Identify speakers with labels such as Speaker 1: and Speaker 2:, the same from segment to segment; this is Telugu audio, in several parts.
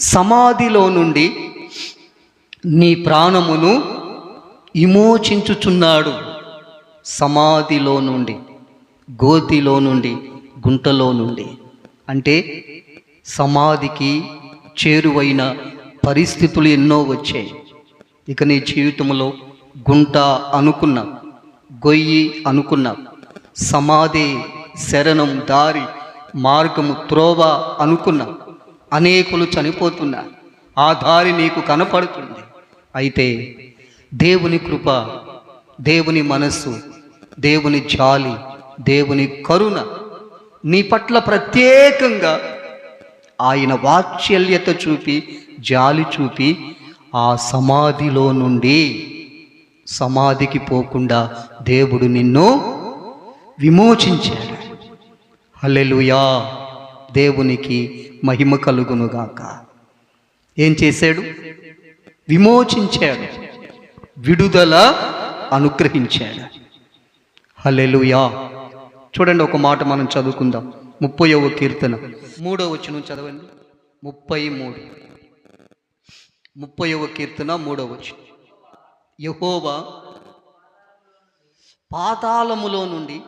Speaker 1: సమాధిలో నుండి నీ ప్రాణమును విమోచించుచున్నాడు. సమాధిలో నుండి గోతిలో నుండి గుంటలో నుండి. అంటే సమాధికి చేరువైన పరిస్థితులు ఎన్నో వచ్చాయి. ఇక నీ జీవితంలో గుంట అనుకున్నా గొయ్యి అనుకున్నా సమాధి శరణం దారి మార్గము త్రోవ అనుకున్నా అనేకులు చనిపోతున్నారు. ఆ దారి నీకు కనపడుతుంది. అయితే దేవుని కృప దేవుని మనస్సు దేవుని జాలి దేవుని కరుణ నీ పట్ల ప్రత్యేకంగా ఆయన వాత్సల్యత చూపి జాలి చూపి ఆ సమాధిలో నుండి సమాధికి పోకుండా దేవుడు నిన్ను విమోచించాడు. హల్లెలూయా. దేవునికి మహిమ కలుగునుగాక. ఏం చేశాడు? విమోచించాడు. విడుదల అనుగ్రహించాడు. హలెలుయా చూడండి ఒక మాట మనం చదువుకుందాం. ముప్పైవ కీర్తన. మూడవ వచనం చదవండి. ముప్పై మూడు ముప్పైవ కీర్తన మూడవ వచనం. యహోవా పాతాళములో నుండి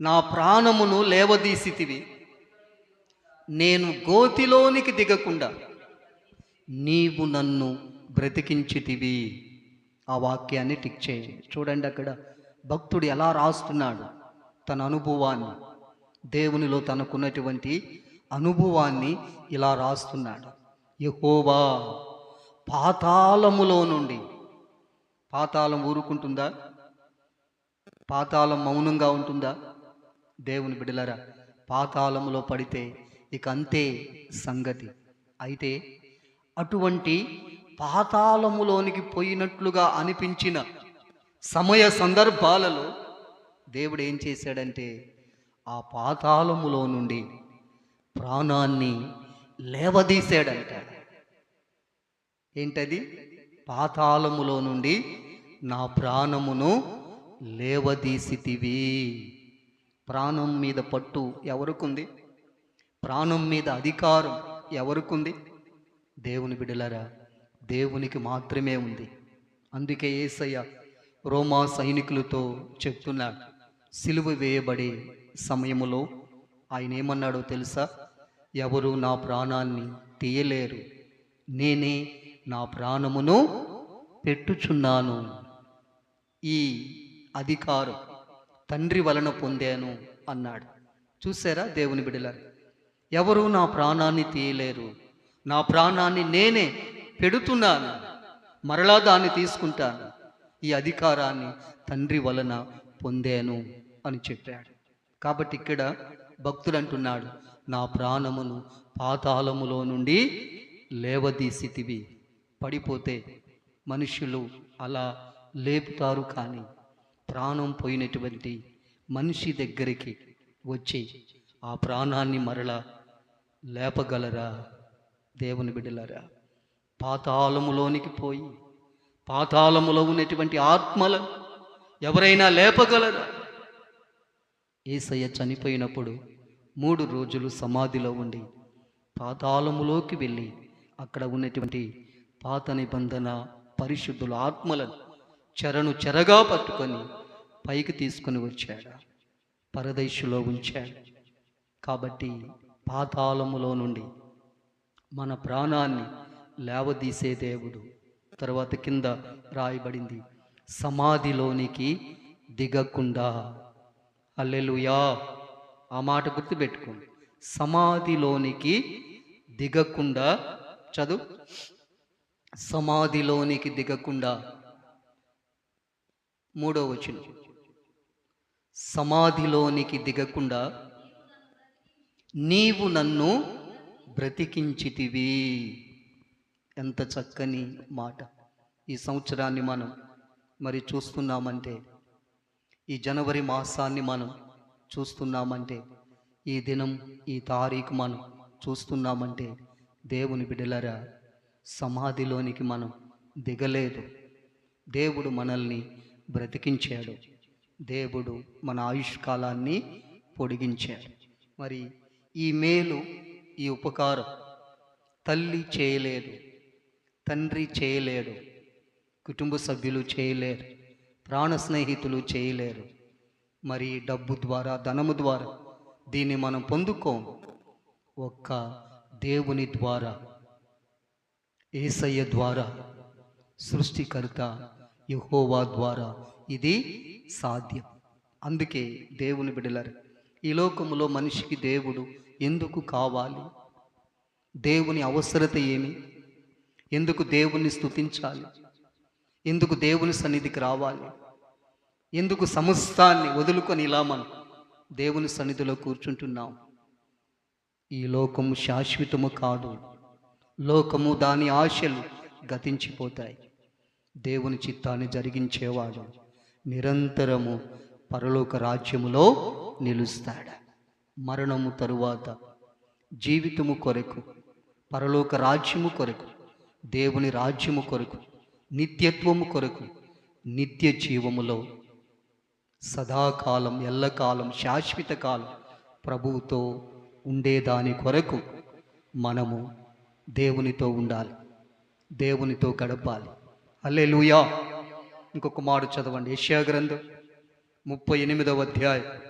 Speaker 1: నా ప్రాణమును లేవదీసితివి. నేను గోతిలోనికి దిగకుండా నీవు నన్ను బ్రతికించితివి. ఆ వాక్యాన్ని టిక్ చేయండి చూడండి అక్కడ భక్తుడు ఎలా రాస్తున్నాడు. తన అనుభవాన్ని దేవునిలో తనకున్నటువంటి అనుభవాన్ని ఇలా రాస్తున్నాడు. యహోవా పాతాళములో నుండి. పాతాళం ఊరుకుంటుందా? పాతాళం మౌనంగా ఉంటుందా? దేవుని బిడలరా పాతాళములో పడితే ఇక అంతే సంగతి. అయితే అటువంటి పాతాళములోనికి పోయినట్లుగా అనిపించిన సమయ సందర్భాలలో దేవుడు ఏం చేశాడంటే ఆ పాతాళములో నుండి ప్రాణాన్ని లేవదీశాడంట. ఏంటది? పాతాళములో నుండి నా ప్రాణమును లేవదీసితివి. ప్రాణం మీద పట్టు ఎవరికి ఉంది? ప్రాణం మీద అధికారం ఎవరికి దేవుని బిడలరా దేవునికి మాత్రమే ఉంది. అందుకే ఏసయ్య రోమా సైనికులతో చెప్తున్నాడు సిలువ వేయబడే సమయములో ఆయన ఏమన్నాడో తెలుసా? ఎవరు నా ప్రాణాన్ని తీయలేరు. నేనే నా ప్రాణమును పెట్టుచున్నాను. ఈ అధికారం తండ్రి వలన పొందాను అన్నాడు. చూసారా దేవుని బిడలరా ఎవరు నా ప్రాణాన్ని తీయలేరు. నా ప్రాణాన్ని నేనే పెడుతున్నాను. మరలా దాన్ని తీసుకుంటాను. ఈ అధికారాన్ని తండ్రి వలన పొందాను అని చెప్పాడు. కాబట్టి ఇక్కడ భక్తుడు అంటున్నాడు నా ప్రాణమును పాతాళములో నుండి లేవదీసితివి. పడిపోతే మనుషులు అలా లేపుతారు కానీ ప్రాణం పోయినటువంటి మనిషి దగ్గరికి వచ్చి ఆ ప్రాణాన్ని మరలా లేపగలరా? దేవుని బిడ్డలరా పాతాళములోనికి పోయి పాతాళములో ఉన్నటువంటి ఆత్మలను ఎవరైనా లేపగలరా? ఏసయ్య చనిపోయినప్పుడు మూడు రోజులు సమాధిలో ఉండి పాతాళములోకి వెళ్ళి అక్కడ ఉన్నటువంటి పాత నిబంధన పరిశుద్ధుల ఆత్మలను చెరను చెరగా పట్టుకొని పైకి తీసుకొని వచ్చాడు. పరదేశులో ఉంచాడు. కాబట్టి పాతాళములో నుండి మన ప్రాణాన్ని లేవదీసే దేవుడు. తర్వాత కింద రాయబడింది సమాధిలోనికి దిగకుండా. అల్లెలుయా ఆ మాట గుర్తుపెట్టుకోండి సమాధిలోనికి దిగకుండా. చదువు. సమాధిలోనికి దిగకుండా. మూడో వచనం. సమాధిలోనికి దిగకుండా నీవు నన్ను బ్రతికించితివి. ఎంత చక్కని మాట. ఈ సంవత్సరాన్ని మనం మరి చూస్తున్నామంటే ఈ జనవరి మాసాన్ని మనం చూస్తున్నామంటే ఈ దినం ఈ తారీఖు మనం చూస్తున్నామంటే దేవుని బిడలరా సమాధిలోనికి మనం దిగలేదు. దేవుడు మనల్ని బ్రతికించాడు. దేవుడు మన ఆయుష్కాలాన్ని పొడిగించాడు. మరి ఈ మేలు ఈ ఉపకారం తల్లి చేయలేదు తండ్రి చేయలేడు కుటుంబ సభ్యులు చేయలేరు ప్రాణ స్నేహితులు చేయలేరు. మరి డబ్బు ద్వారా ధనము ద్వారా దీన్ని మనం పొందుకోం. ఒక్క దేవుని ద్వారా ఏసయ్య ద్వారా సృష్టికర్త యహోవా ద్వారా ఇది సాధ్యం. అందుకే దేవుని బిడలరు ఈ లోకములో మనిషికి దేవుడు ఎందుకు కావాలి? దేవుని అవసరత ఏమి? ఎందుకు దేవుణ్ణి స్తుతించాలి? ఎందుకు దేవుని సన్నిధికి రావాలి? ఎందుకు సమస్తాన్ని వదులుకొని ఇలా మనం దేవుని సన్నిధిలో కూర్చుంటున్నాం? ఈ లోకము శాశ్వతము కాదు. లోకము దాని ఆశలు గతించిపోతాయి. దేవుని చిత్తాన్ని జరిగించేవాడు నిరంతరము పరలోక రాజ్యములో నిలుస్తాడు. మరణము తరువాత జీవితము కొరకు పరలోక రాజ్యము కొరకు దేవుని రాజ్యము కొరకు నిత్యత్వము కొరకు నిత్య జీవములో సదాకాలం ఎల్లకాలం శాశ్వత కాలం ప్రభువుతో ఉండేదాని కొరకు మనము దేవునితో ఉండాలి. దేవునితో గడపాలి. అల్లెలుయా ఇంకొక మాట చదవండి. యశ్యా గ్రంథం ముప్పై ఎనిమిదవ అధ్యాయం.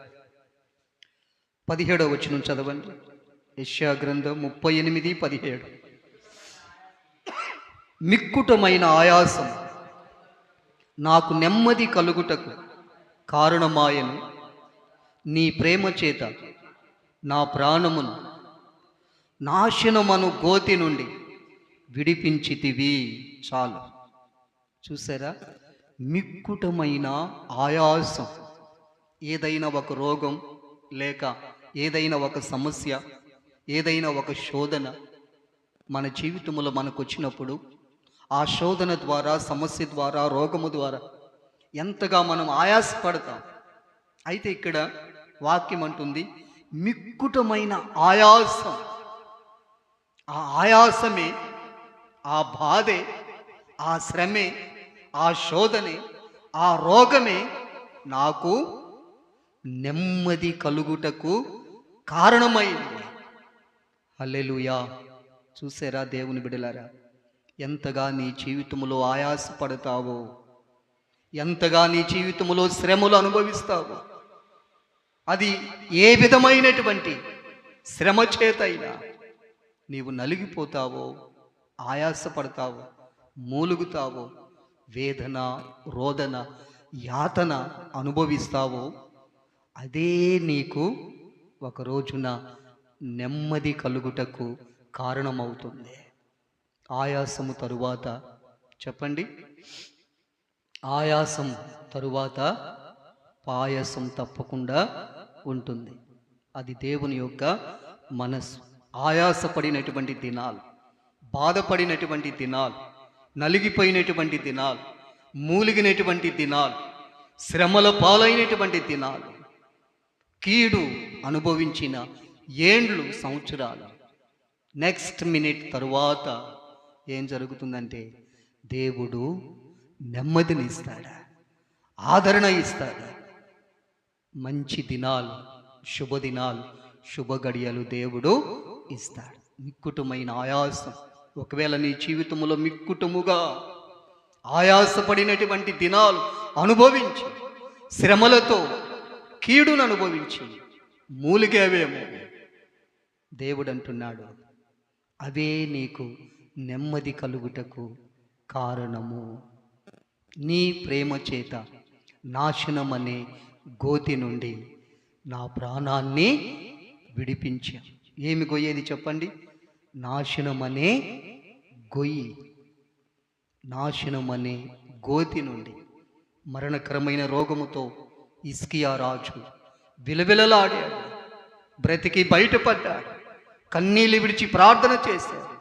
Speaker 1: పదిహేడవ వచనం చదవండి. యశ్యా గ్రంథం ముప్పై ఎనిమిది పదిహేడు. మిక్కుటమైన ఆయాసం నాకు నెమ్మది కలుగుటకు కారణమాయను. నీ ప్రేమ చేత నా ప్రాణమును నాశనమను గోతి నుండి విడిపించితివి. చాలు. చూసారా? మిక్కుటమైన ఆయాసం. ఏదైనా ఒక రోగం లేక ఏదైనా ఒక సమస్య ఏదైనా ఒక శోధన మన జీవితంలో మనకు వచ్చినప్పుడు ఆ శోధన ద్వారా సమస్య ద్వారా రోగము ద్వారా ఎంతగా మనం ఆయాసపడతాం. అయితే ఇక్కడ వాక్యం అంటుంది మిక్కుటమైన ఆయాసం. ఆ ఆయాసమే ఆ బాధే ఆ శ్రమే ఆ శోధనే ఆ రోగమే నాకు నెమ్మది కలుగుటకు కారణమైంది. అల్లెలుయా చూసారా దేవుని బిడలారా? ఎంతగా నీ జీవితంలో ఆయాసపడతావో ఎంతగా నీ జీవితంలో శ్రమలు అనుభవిస్తావో అది ఏ విధమైనటువంటి శ్రమ చేతైనా నీవు నలిగిపోతావో ఆయాసపడతావో మూలుగుతావో వేదన రోదన యాతన అనుభవిస్తావో అదే నీకు ఒక రోజున నెమ్మది కలుగుటకు కారణమవుతుంది. ఆయాసము తరువాత చెప్పండి. ఆయాసం తరువాత పాయసం తప్పకుండా ఉంటుంది. అది దేవుని యొక్క మనస్సు. ఆయాసపడినటువంటి దినాలు బాధపడినటువంటి దినాలు నలిగిపోయినటువంటి దినాలు మూలిగినటువంటి దినాలు శ్రమల పాలైనటువంటి దినాలు కీడు అనుభవించిన ఏండ్లు సంవత్సరాలు. నెక్స్ట్ మినిట్ తరువాత ఏం జరుగుతుందంటే దేవుడు నెమ్మదిని ఇస్తాడా ఆదరణ ఇస్తాడా. మంచి దినాలు శుభదినాలు శుభగడియలు దేవుడు ఇస్తాడు. మిక్కుటమైన ఆయాసం. ఒకవేళ నీ జీవితంలో మిక్కుటముగా ఆయాసపడినటువంటి దినాలు అనుభవించి శ్రమలతో కీడును అనుభవించి మూలిగేవేమో దేవుడు అంటున్నాడు అవే నీకు నెమ్మది కలుగుటకు కారణము. నీ ప్రేమ చేత నాశనమనే గోతి నుండి నా ప్రాణాన్ని విడిపించా. ఏమి గొయ్యేది చెప్పండి? నాశనమనే గొయ్యి. నాశనమనే గోతి నుండి మరణకరమైన రోగముతో ఇస్కియా రాజు. విలవిలలాడాడు. బ్రతికి బయటపడ్డాడు. కన్నీళ్ళు విడిచి ప్రార్థన చేశాడు.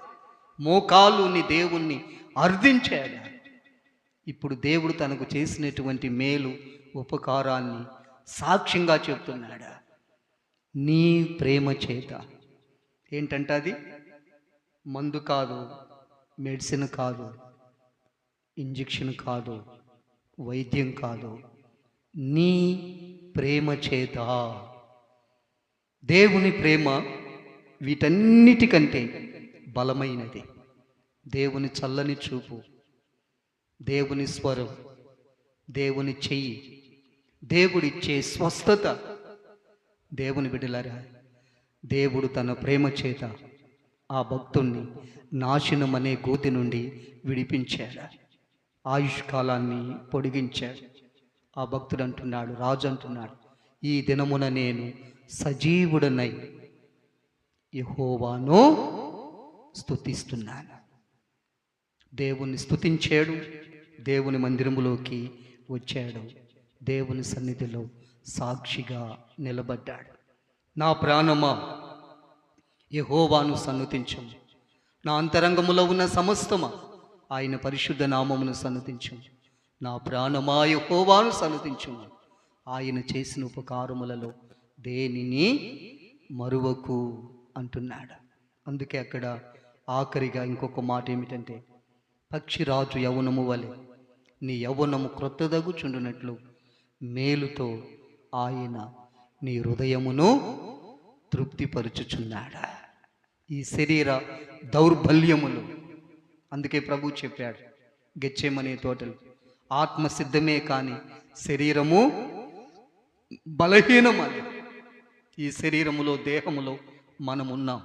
Speaker 1: మోకాలుని దేవుణ్ణి అర్థించాడు ఇప్పుడు దేవుడు తనకు చేసినటువంటి మేలు ఉపకారాన్ని సాక్ష్యంగా చెప్తున్నాడు. నీ ప్రేమ చేత. ఏంటంటే అది? మందు కాదు మెడిసిన్ కాదు ఇంజెక్షన్ కాదు వైద్యం కాదు నీ ప్రేమ చేత. దేవుని ప్రేమ వీటన్నిటికంటే బలమైనది. దేవుని చల్లని చూపు దేవుని స్వరం దేవుని చెయ్యి దేవుడిచ్చే స్వస్థత దేవుని బిడ్డలారా దేవుడు తన ప్రేమ చేత ఆ భక్తుణ్ణి నాశనం అనే గోతి నుండి విడిపించాడు. ఆయుష్కాలాన్ని పొడిగించాడు. ఆ భక్తుడు అంటున్నాడు రాజు అంటున్నాడు ఈ దినమున నేను సజీవుడనై యహోవాను స్థుతిస్తున్నాను దేవుణ్ణి స్థుతించాడు దేవుని మందిరములోకి వచ్చాడు దేవుని సన్నిధిలో సాక్షిగా నిలబడ్డాడు. నా ప్రాణమా యహోవాను సన్నతించము. నా అంతరంగములో ఉన్న సమస్తమా ఆయన పరిశుద్ధ నామమును సన్నతించము. నా ప్రాణమా యహోవాను సన్నుతించము. ఆయన చేసిన ఉపకారములలో దేనిని మరువకు అంటున్నాడు. అందుకే అక్కడ ఆఖరిగా ఇంకొక మాట ఏమిటంటే పక్షిరాజు యవనము వలె నీ యవ్వనము క్రొత్తదగుచుండునట్లు మేలుతో ఆయన నీ హృదయమును తృప్తిపరుచుచున్నాడా. ఈ శరీర దౌర్బల్యములు. అందుకే ప్రభు చెప్పాడు గెచ్చేమనే తోటలు. ఆత్మ సిద్ధమే కానీ శరీరము బలహీనమని ఈ శరీరములో దేహములో మనమున్నాం.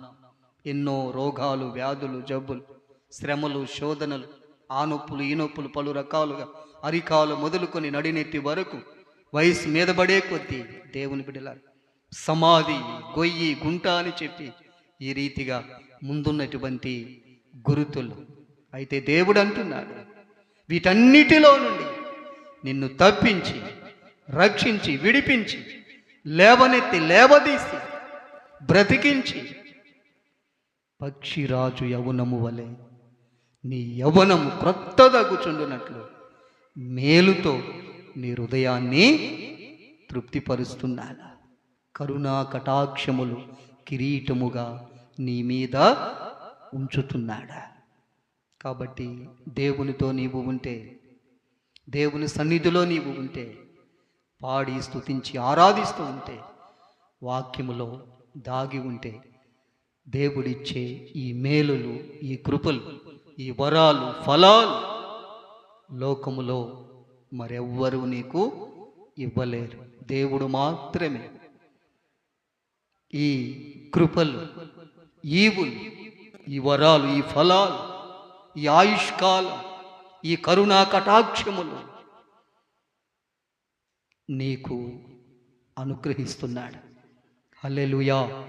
Speaker 1: ఎన్నో రోగాలు వ్యాధులు జబ్బులు శ్రమలు శోధనలు ఆ నొప్పులు ఈ నొప్పులు పలు రకాలుగా అరికాలు మొదలుకొని నడినెత్తి వరకు వయసు మీద పడే కొద్దీ దేవుని బిడ్డలారు సమాధి గొయ్యి గుంట అని చెప్పి ఈ రీతిగా ముందున్నటువంటి గురుతులు. అయితే దేవుడు అంటున్నాడు వీటన్నిటిలో నుండి నిన్ను తప్పించి రక్షించి విడిపించి లేవనెత్తి లేవదీసి బ్రతికించి పక్షిరాజు యవనము వలె నీ యవనము క్రొత్తదగుచుండునట్లు మేలుతో నీ హృదయాన్ని తృప్తిపరుస్తున్నాను. కరుణా కటాక్షములు కిరీటముగా నీ మీద ఉంచుతున్నాడా. కాబట్టి దేవునితో నీవు ఉంటే దేవుని సన్నిధిలో నీవు ఉంటే పాడి స్తుతించి ఆరాధిస్తూ ఉంటే వాక్యములో దాగి ఉంటే దేవుడిచ్చే ఈ మేలులు ఈ కృపలు ఈ వరాలు ఫలాలు లోకములో మరెవ్వరూ నీకు ఇవ్వలేరు. దేవుడు మాత్రమే ఈ కృపలు ఈవులు ఈ వరాలు ఈ ఫలాలు ఈ ఆయుష్కాలం ఈ కరుణా కటాక్షములు నీకు అనుగ్రహిస్తున్నాడు. హల్లెలుయా.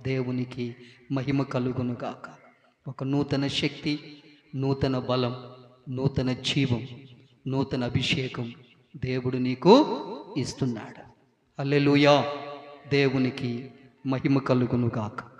Speaker 1: దేవునికి మహిమ కలుగునుగాక. ఒక నూతన శక్తి నూతన బలం నూతన జీవం నూతన అభిషేకం దేవుడు నీకు ఇస్తున్నాడు. అల్లెలుయా దేవునికి మహిమ కలుగునుగాక.